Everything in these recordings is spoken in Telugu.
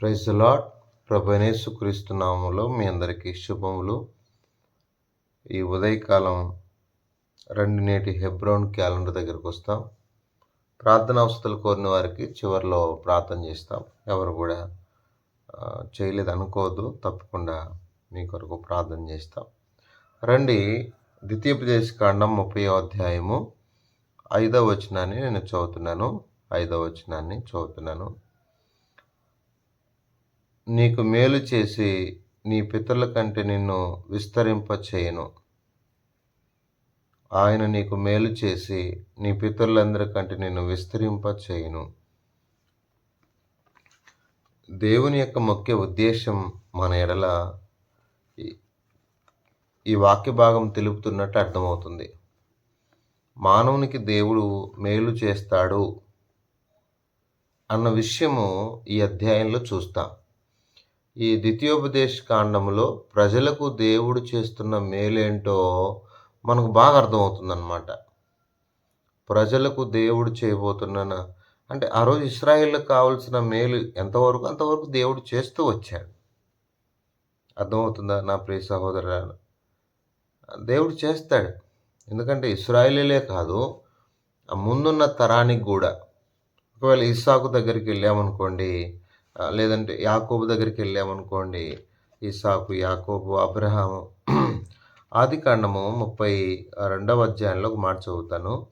ప్రైజ్ లాడ్ ప్రభనేసు క్రీస్తునామంలో మీ అందరికీ శుభములు. ఈ ఉదయకాలం రెండు నేటి హెబ్రోన్ క్యాలెండర్ దగ్గరకు వస్తాం. ప్రార్థన అవసరాలు కోరిన వారికి చివరిలో ప్రార్థన చేస్తాం. ఎవరు కూడా చేయలేదు అనుకోవద్దు తప్పకుండా మీ కొరకు ప్రార్థన చేస్తాం. రండి ద్వితీయోపదేశ కాండం ముప్పై అధ్యాయము ఐదవ వచనాన్ని నేను చదువుతున్నాను. ఐదవ వచనాన్ని చదువుతున్నాను. నీకు మేలు చేసి నీ పితరుల కంటే నిన్ను విస్తరింప చేయను ఆయన నీకు మేలు చేసి నీ పితరులందరికంటే నిన్ను విస్తరింప చేయను దేవుని యొక్క ముఖ్య ఉద్దేశం మన ఎడల ఈ- ఈ వాక్య భాగం తెలుపుతున్నట్టు అర్థమవుతుంది. మానవునికి దేవుడు మేలు చేస్తాడు అన్న విషయము ఈ అధ్యాయంలో చూస్తాం. ఈ ద్వితీయోపదేశ కాండంలో ప్రజలకు దేవుడు చేస్తున్న మేలేంటో మనకు బాగా అర్థమవుతుందన్నమాట. ప్రజలకు దేవుడు చేయబోతున్న అంటే ఆ రోజు ఇస్రాయిల్కి కావాల్సిన మేలు ఎంతవరకు? అంతవరకు దేవుడు చేస్తూ వచ్చాడు. అర్థమవుతుందా నా ప్రియ సహోదరులను దేవుడు చేస్తాడు. ఎందుకంటే ఇస్రాయిలీలే కాదు ఆ ముందున్న తరానికి కూడా. ఒకవేళ ఇస్సాకు దగ్గరికి వెళ్ళామనుకోండి లేదంటే యాకోబు దగ్గరికి వెళ్ళామనుకోండి ఇసాకు యాకోబు అబ్రహాము. ఆది కాండము ముప్పై రెండవ అధ్యాయంలో ఒక మాట చదువుతాను.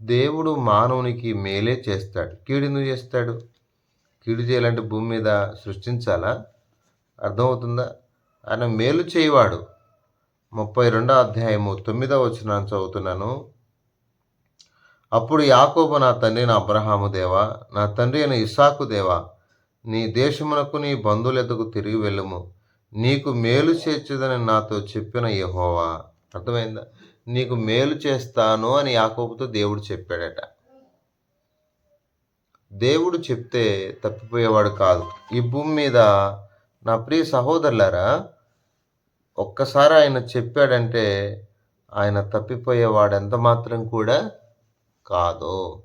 దేవుడు మానవునికి మేలే చేస్తాడు. కీడును చేస్తాడు? కీడు చేయాలంటే భూమి మీద సృష్టించాలా? అర్థమవుతుందా? ఆయన మేలు చేయవాడు. ముప్పై రెండో అధ్యాయము తొమ్మిదవ వచనాన్ని చదువుతున్నాను. అప్పుడు యాకోబు నా తండ్రి నా అబ్రహాము దేవా నా తండ్రి అయిన ఇసాకు దేవా నీ దేశమునకు నీ బంధువులెద్దకు తిరిగి వెళ్ళము. నీకు మేలు చేర్చుదని నాతో చెప్పిన యహోవా. అర్థమైందా? నీకు మేలు చేస్తాను అని యాకోబుతో దేవుడు చెప్పాడట. దేవుడు చెప్తే తప్పిపోయేవాడు కాదు. ఈ భూమి మీద నా ప్రియ సహోదరులారా ఒక్కసారి ఆయన చెప్పాడంటే ఆయన తప్పిపోయేవాడు ఎంత మాత్రం కూడా కాదు.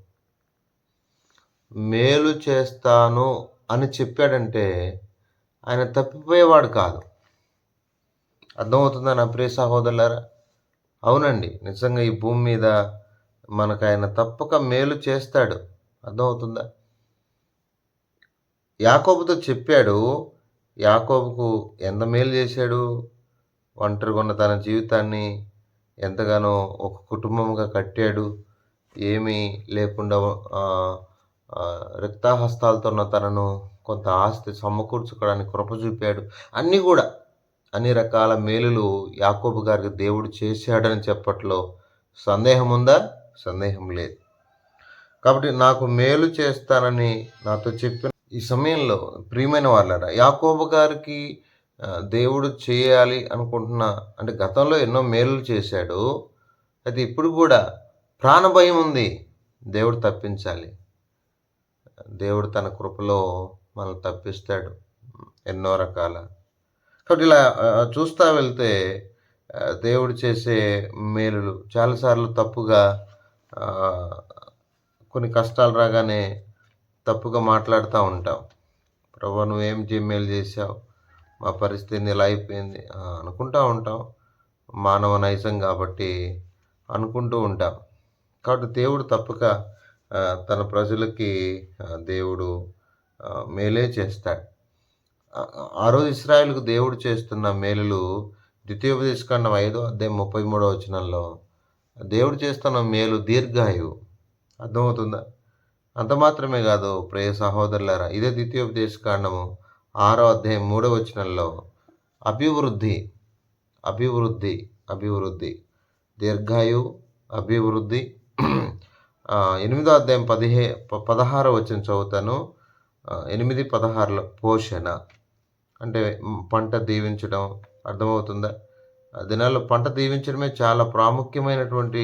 మేలు చేస్తాను అని చెప్పాడంటే ఆయన తప్పిపోయేవాడు కాదు. అర్థమవుతుందా నా ప్రియ సహోదరులారా? అవునండి నిజంగా ఈ భూమి మీద మనకు ఆయన తప్పక మేలు చేస్తాడు. అర్థమవుతుందా? యాకోబుతో చెప్పాడు యాకోబుకు ఎంత మేలు చేశాడు? ఒంటరిగా ఉన్న తన జీవితాన్ని ఎంతగానో ఒక కుటుంబంగా కట్టాడు. ఏమీ లేకుండా రిక్తాహస్తాలతో ఉన్న తనను కొంత ఆస్తి సమకూర్చుకోవడానికి కృప చూపాడు. అన్నీ కూడా అన్ని రకాల మేలులు యాకోబు గారికి దేవుడు చేశాడని చెప్పట్లో సందేహం ఉందా? సందేహం లేదు. కాబట్టి నాకు మేలు చేస్తానని నాతో చెప్పిన ఈ సమయంలో ప్రియమైన వాళ్ళరా యాకోబు గారికి దేవుడు చేయాలి అనుకుంటున్న అంటే గతంలో ఎన్నో మేలు చేశాడు. అయితే ఇప్పుడు కూడా ప్రాణభయం ఉంది. దేవుడు తప్పించాలి. దేవుడు తన కృపలో మనల్ని తప్పిస్తాడు. ఎన్నో రకాల. కాబట్టి ఇలా చూస్తూ వెళ్తే దేవుడు చేసే మేలులు చాలాసార్లు తప్పుగా కొన్ని కష్టాలు రాగానే తప్పుగా మాట్లాడుతూ ఉంటాం. ప్రభా నువ్వేం మేలు చేసావు మా పరిస్థితి ఇలా అయిపోయింది. అనుకుంటూ ఉంటాం. మానవ నైజం కాబట్టి అనుకుంటూ ఉంటాం. కాబట్టి దేవుడు తప్పక తన ప్రజలకి దేవుడు మేలే చేస్తాడు. ఆ- రోజు ఇస్రాయల్కు దేవుడు చేస్తున్న మేలులు ద్వితీయోపదేశకాండం ఐదో అధ్యాయం ముప్పై మూడో వచనంలో దేవుడు చేస్తున్న మేలు దీర్ఘాయువు. అర్థమవుతుందా? అంత మాత్రమే కాదు ప్రియ సహోదరులారా ఇదే ద్వితీయోపదేశకాండము ఆరో అధ్యాయం మూడో వచనంలో అభివృద్ధి అభివృద్ధి అభివృద్ధి దీర్ఘాయు అభివృద్ధి ఎనిమిదో అధ్యాయం పదిహే పదహారు వచ్చిన చదువుతాను. ఎనిమిది పదహారులో పోషణ. అంటే పంట దీవించడం అర్థమవుతుందా? ఆ దినాల్లో పంట దీవించడమే చాలా ప్రాముఖ్యమైనటువంటి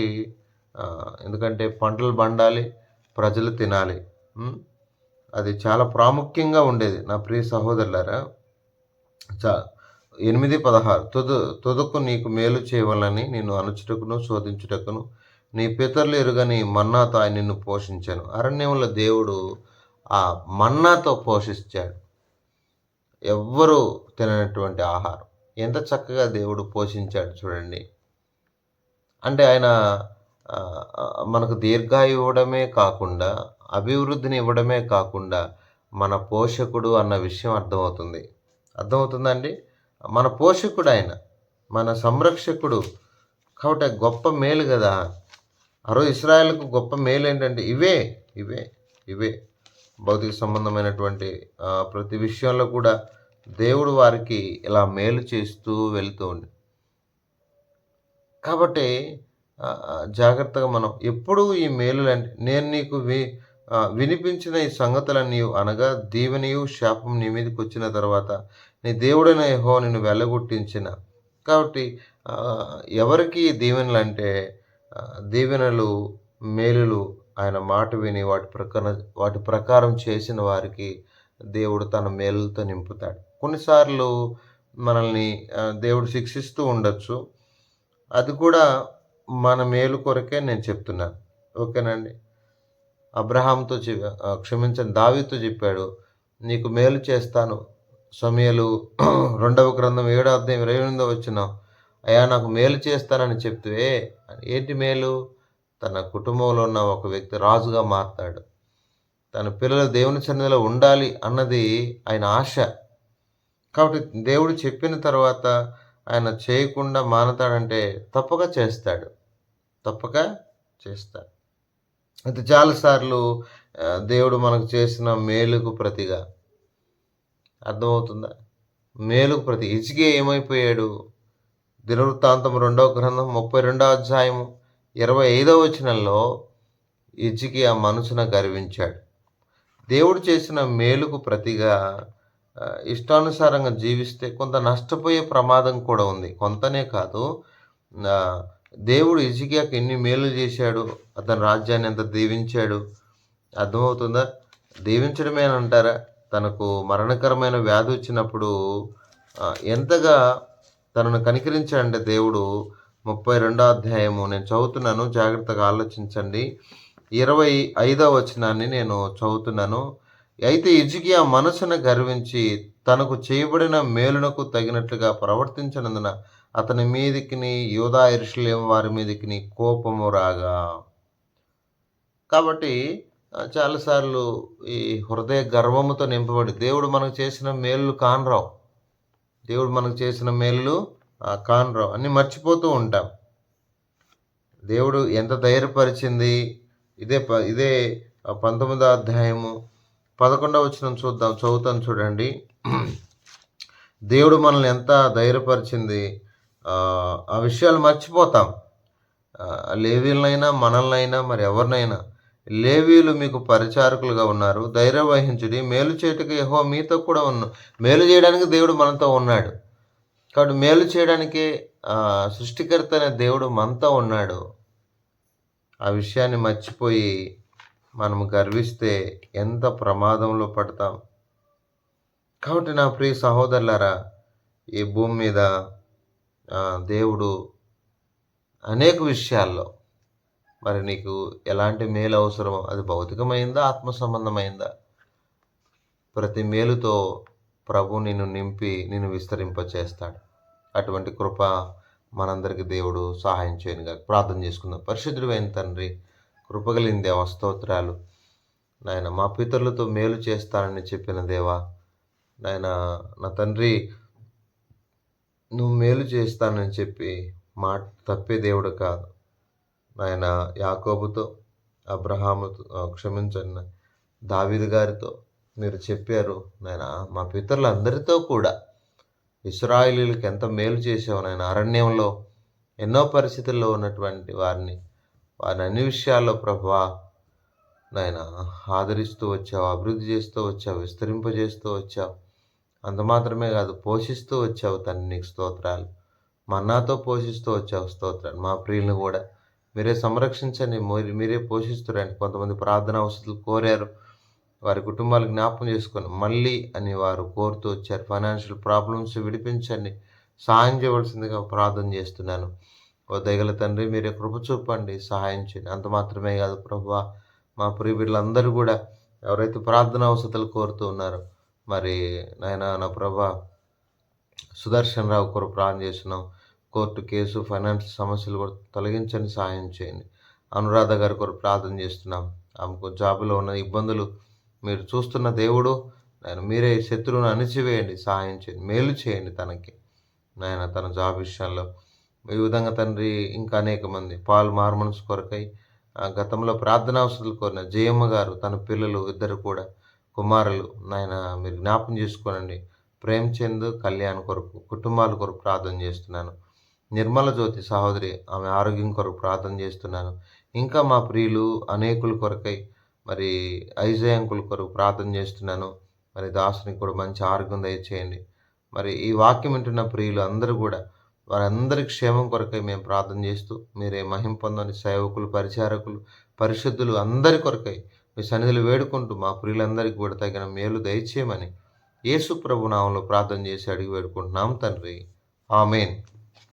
ఎందుకంటే పంటలు పండాలి ప్రజలు తినాలి. అది చాలా ప్రాముఖ్యంగా ఉండేది. నా ప్రియ సహోదరులారా చా ఎనిమిది పదహారు. తుదు తుదకు నీకు మేలు చేయవాలని నేను అనుచుటకును శోధించుటకును నీ పితరులు ఎరుగని మన్నాతో ఆయన నిన్ను పోషించాను. అరణ్యంలో దేవుడు ఆ మన్నాతో పోషించాడు. ఎవ్వరూ తిననటువంటి ఆహారం. ఎంత చక్కగా దేవుడు పోషించాడు చూడండి. అంటే ఆయన మనకు దీర్ఘాయు ఇవ్వడమే కాకుండా అభివృద్ధిని ఇవ్వడమే కాకుండా మన పోషకుడు అన్న విషయం అర్థమవుతుంది. అర్థమవుతుందండి? మన పోషకుడు ఆయన మన సంరక్షకుడు. కాబట్టి గొప్ప మేలు కదా. అరవై ఇస్రాయల్కు గొప్ప మేలు ఏంటంటే ఇవే ఇవే ఇవే. భౌతిక సంబంధమైనటువంటి ప్రతి విషయంలో కూడా దేవుడు వారికి ఇలా మేలు చేస్తూ వెళుతూ ఉండి. కాబట్టి జాగ్రత్తగా మనం ఎప్పుడూ ఈ మేలులంటే నేను నీకు వి వినిపించిన ఈ సంగతులన్నీ అనగా దీవెనియు శాపం నీ మీదకి వచ్చిన తర్వాత నీ దేవుడైన యహో నిన్ను వెళ్ళగొట్టించిన కాబట్టి ఎవరికి దీవెనలు అంటే దీవెనలు మేలులు ఆయన మాట విని వాటి ప్రకారం వాటి ప్రకారం చేసిన వారికి దేవుడు తన మేలులతో నింపుతాడు. కొన్నిసార్లు మనల్ని దేవుడు శిక్షిస్తూ ఉండొచ్చు. అది కూడా మన మేలు కొరకే నేను చెప్తున్నాను. ఓకేనండి? అబ్రహాంతో క్షమించని దావితో చెప్పాడు నీకు మేలు చేస్తాను. సమయలు రెండవ గ్రంథం ఏడో అధ్యాయం ఇరవై ఎనిమిదో వచ్చిన అయ్యా నాకు మేలు చేస్తానని చెప్తే ఏంటి మేలు? తన కుటుంబంలో ఉన్న ఒక వ్యక్తి రాజుగా మారతాడు. తన పిల్లలు దేవుని సన్నిధిలో ఉండాలి అన్నది ఆయన ఆశ. కాబట్టి దేవుడు చెప్పిన తర్వాత ఆయన చేయకుండా మానతాడంటే తప్పక చేస్తాడు. తప్పక చేస్తాడు. అయితే చాలాసార్లు దేవుడు మనకు చేసిన మేలుకు ప్రతిగా. అర్థమవుతుందా? మేలుకు ప్రతి. ఇచ్చికే ఏమైపోయాడు? దినవృత్తాంతం రెండవ గ్రంథం ముప్పై రెండవ అధ్యాయము ఇరవై ఐదవ వచనంలో ఇజ్జికి ఆ మనసున గర్వించాడు. దేవుడు చేసిన మేలుకు ప్రతిగా ఇష్టానుసారంగా జీవిస్తే కొంత నష్టపోయే ప్రమాదం కూడా ఉంది. కొంతనే కాదు దేవుడు ఇజికియాకి ఎన్ని మేలు చేశాడు అతని రాజ్యాన్ని ఎంత దీవించాడు అర్థమవుతుందా? దీవించడమేనంటారా? అని అంటారా తనకు మరణకరమైన వ్యాధి వచ్చినప్పుడు ఎంతగా తనను కనికరించండి దేవుడు. ముప్పై రెండో అధ్యాయము. నేను చదువుతున్నాను జాగ్రత్తగా ఆలోచించండి. ఇరవై ఐదవ వచనాన్ని నేను చదువుతున్నాను. అయితే ఇజుకియా మనసును గర్వించి తనకు చేయబడిన మేలునకు తగినట్లుగా ప్రవర్తించినందున అతని మీదికిని యోధా ఇరుషులేం వారి మీదికి కోపము రాగా. కాబట్టి చాలాసార్లు ఈ హృదయ గర్వముతో నింపబడి దేవుడు మనకు చేసిన మేలు కానరావు. దేవుడు మనకు చేసిన మేలు కానరావు అన్ని మర్చిపోతూ ఉంటాం. దేవుడు ఎంత ధైర్యపరిచింది ఇదే ప ఇదే పంతొమ్మిదో అధ్యాయము పదకొండవ వచ్చిన చూద్దాం చదువుతాను చూడండి. దేవుడు మనల్ని ఎంత ధైర్యపరిచింది ఆ, విషయాలు మర్చిపోతాం. లేవీలనైనా మనల్నైనా మరి ఎవరినైనా. లేవీలు మీకు పరిచారకులుగా ఉన్నారు. ధైర్యం వహించుడి. మేలు చేయటకు యహో మీతో కూడా ఉన్న మేలు చేయడానికి దేవుడు మనతో ఉన్నాడు. కాబట్టి మేలు చేయడానికి సృష్టికర్త అనే దేవుడు మనతో ఉన్నాడు. ఆ విషయాన్ని మర్చిపోయి మనం గర్విస్తే ఎంత ప్రమాదంలో పడతాం. కాబట్టి నా ప్రియ సహోదరులారా ఈ భూమి మీద దేవుడు అనేక విషయాల్లో మరి నీకు ఎలాంటి మేలు అవసరమో అది భౌతికమైందా ఆత్మ సంబంధమైందా ప్రతి మేలుతో ప్రభు నిన్ను నింపి నిన్ను విస్తరింపచేస్తాడు. అటువంటి కృప మనందరికీ దేవుడు సహాయం చేయను చేయనుగా ప్రార్థన చేసుకుందాం. పరిశుద్ధుడు అయిన తండ్రి కృపగలిగిన దేవ స్తోత్రాలు. నాయన మా పితరులతో మేలు చేస్తానని చెప్పిన దేవా నాయన నా తండ్రి నువ్వు మేలు చేస్తానని చెప్పి మాట తప్పే దేవుడు కాదు. నాయన యాకోబుతో అబ్రహాముతో క్షమించండి దావిద్ గారితో మీరు చెప్పారు నాయన మా పితరులందరితో కూడా ఇస్రాయిలీలకు ఎంత మేలు చేసావు నాయన అరణ్యంలో ఎన్నో పరిస్థితుల్లో ఉన్నటువంటి వారిని వారిని అన్ని విషయాల్లో ప్రభా నాయన ఆదరిస్తూ వచ్చావు అభివృద్ధి చేస్తూ వచ్చావు విస్తరింపజేస్తూ వచ్చావు అంత మాత్రమే కాదు పోషిస్తూ వచ్చావు తన్ని నీకు స్తోత్రాలు మన్నాతో పోషిస్తూ వచ్చావు స్తోత్రాలు మా ప్రియులను కూడా మీరే సంరక్షించండి. మీరు- మీరే పోషిస్తురండి కొంతమంది ప్రార్థన అవసరాలు కోరారు. వారి కుటుంబాలు జ్ఞాపకం చేసుకొని మళ్ళీ అని వారు కోరుతూ వచ్చారు. ఫైనాన్షియల్ ప్రాబ్లమ్స్ విడిపించండి. సహాయం చేయవలసిందిగా ప్రార్థన చేస్తున్నాను. ఓ దయగల తండ్రి మీరే కృప చూపండి. సహాయం చేయండి. అంత మాత్రమే కాదు ప్రభా మా ప్రియబిడ్డలందరూ కూడా ఎవరైతే ప్రార్థన అవసరాలు కోరుతూ ఉన్నారో మరి నాయన నా ప్రభా సుదర్శన్ రావు కొరకు ప్రార్థన చేస్తున్నాం. కోర్టు కేసు ఫైనాన్స్ సమస్యలు కూడా తొలగించండి సహాయం చేయండి. అనురాధ గారి కొరకు ప్రార్థన చేస్తున్నాం. ఆమెకు జాబులో ఉన్న ఇబ్బందులు మీరు చూస్తున్న దేవుడు నేను మీరే శత్రువును అణిచివేయండి సహాయం చేయండి మేలు చేయండి తనకి. నాయన తన జాబ్ విషయంలో ఈ విధంగా తండ్రి ఇంకా అనేక మంది పాల్ మార్మన్స్ కొరకై ఆ గతంలో ప్రార్థనా అవసరాలు కోరిన జయమ్మ గారు తన పిల్లలు ఇద్దరు కూడా కుమారులు. నాయన మీరు జ్ఞాపం చేసుకోనండి. ప్రేమ్చంద్ కళ్యాణ్ కొరకు కుటుంబాల కొరకు ప్రార్థన చేస్తున్నాను. నిర్మల జ్యోతి సహోదరి ఆమె ఆరోగ్యం కొరకు ప్రార్థన చేస్తున్నాను. ఇంకా మా ప్రియులు అనేకుల కొరకై మరి ఐజయ్ కొరకు ప్రార్థన చేస్తున్నాను. మరి దాసుని కూడా మంచి ఆరోగ్యం దయచేయండి. మరి ఈ వాక్యం వింటున్న ప్రియులు అందరూ కూడా వారందరి క్షేమం కొరకై మేము ప్రార్థన చేస్తూ మీరే మహిం పొందని సేవకులు పరిచారకులు పరిశుద్ధులు అందరి కొరకై మీ సన్నిధులు వేడుకుంటూ మా ప్రియులందరికీ కూడా తగిన మేలు దయచేయమని యేసు ప్రభు నామంలో ప్రార్థన చేసి అడిగి వేడుకుంటున్నాం తండ్రి. ఆమెన్.